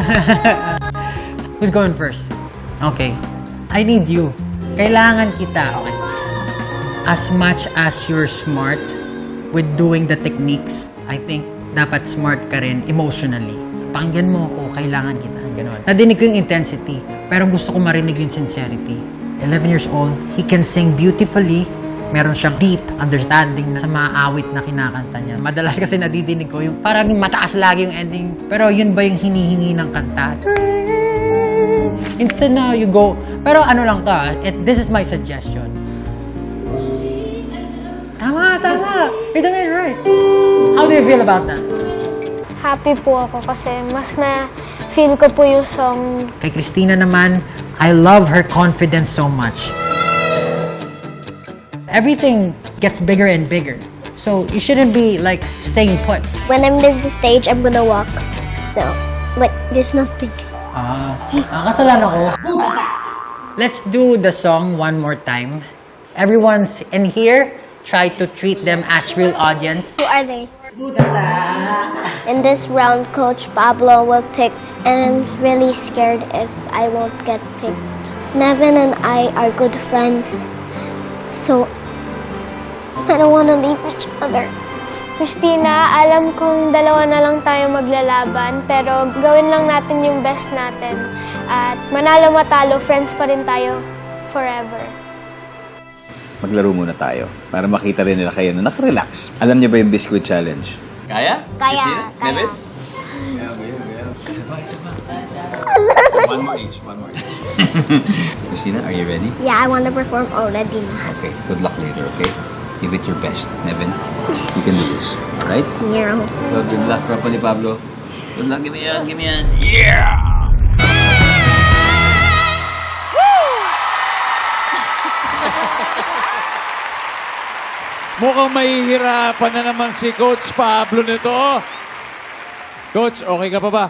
Who's going first? Okay. I need you. Kailangan kita, okay. As much as you're smart with doing the techniques, I think dapat smart ka rin emotionally. Pakinggan mo ako, kailangan kita. Ganon. Nadinig ko yung intensity, pero gusto ko marinig yung sincerity. 11 years old, he can sing beautifully, meron siyang deep understanding sa mga awit na kinakanta niya. Madalas kasi nadidinig ko yung parang mataas lagi yung ending. Pero yun ba yung hinihingi ng kanta? Instead na you go, pero ano lang to ah, it, this is my suggestion. Tama, tama. You're doing it right. How do you feel about that? Happy po ako kasi mas na feel ko po yung song Kay Christina naman, I love her confidence so much. Everything gets bigger and bigger. So you shouldn't be like staying put. When I'm in the stage, I'm gonna walk still. But there's nothing. Ah, ah kasalanan ko. Let's do the song one more time. Everyone's in here. Try to treat them as real audience. Who are they? In this round, Coach Pablo will pick, and I'm really scared if I won't get picked. Nevin and I are good friends, so I don't want to leave each other. Christina, alam kong dalawa na lang tayo maglalaban, pero gawin lang natin yung best natin. At manalo matalo, friends pa rin tayo forever. Maglaro muna tayo para makita rin nila kayo na nakarelax. Alam niyo ba yung Biscuit Challenge? Kaya? Kaya, Christina? kaya. Nevin? One more each, one more each. Christina, are you ready? Yeah, I want to perform already. Okay, good luck later, okay? Give it your best, Nevin. You can do this, alright? Yeah. Well, good luck, Papa ni Pablo. Good luck, give me yan, give me yan. Yeah! Mukhang mahihirapan na naman si Coach Pablo nito. Coach, okay ka pa ba?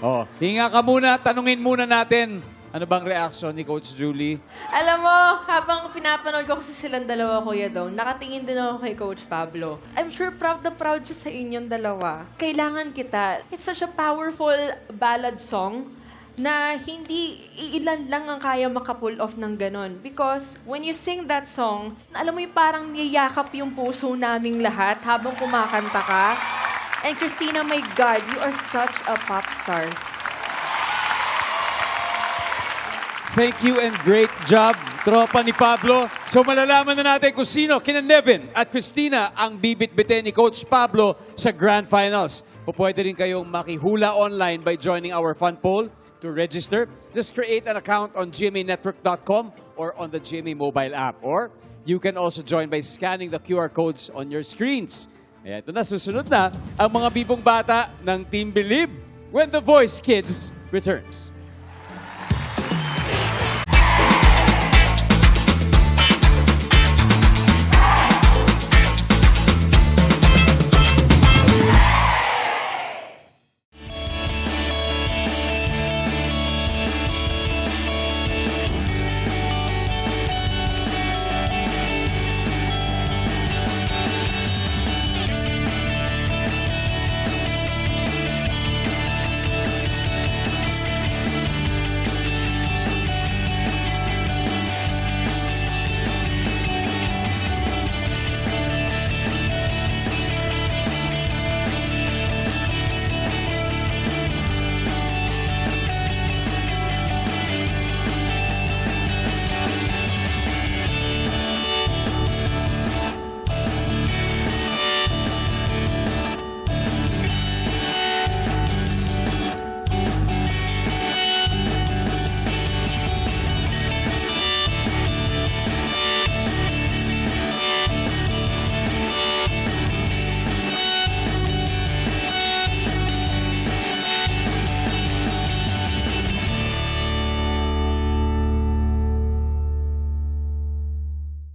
Oo. Hinga ka muna, tanungin muna natin. Ano bang reaction ni Coach Julie? Alam mo, habang pinapanood ko kasi silang dalawa, Kuya Dong, nakatingin din ako kay Coach Pablo. I'm sure proud na proud siya sa inyong dalawa. Kailangan kita. It's such a powerful ballad song na hindi iilan lang ang kaya makapull off ng ganon. Because when you sing that song, alam mo yung parang niyayakap yung puso naming lahat habang kumakanta ka. And Christina, my God, you are such a pop star. Thank you and great job, tropa ni Pablo. So malalaman na natin kung sino, kina Nevin at Christina, ang bibit-bitin ni Coach Pablo sa Grand Finals. Pupwede rin kayong makihula online by joining our fun poll. To register, just create an account on gmanetwork.com or on the GMA mobile app. Or you can also join by scanning the QR codes on your screens. Kaya ito na, susunod na ang mga bibong bata ng Team Believe when The Voice Kids returns.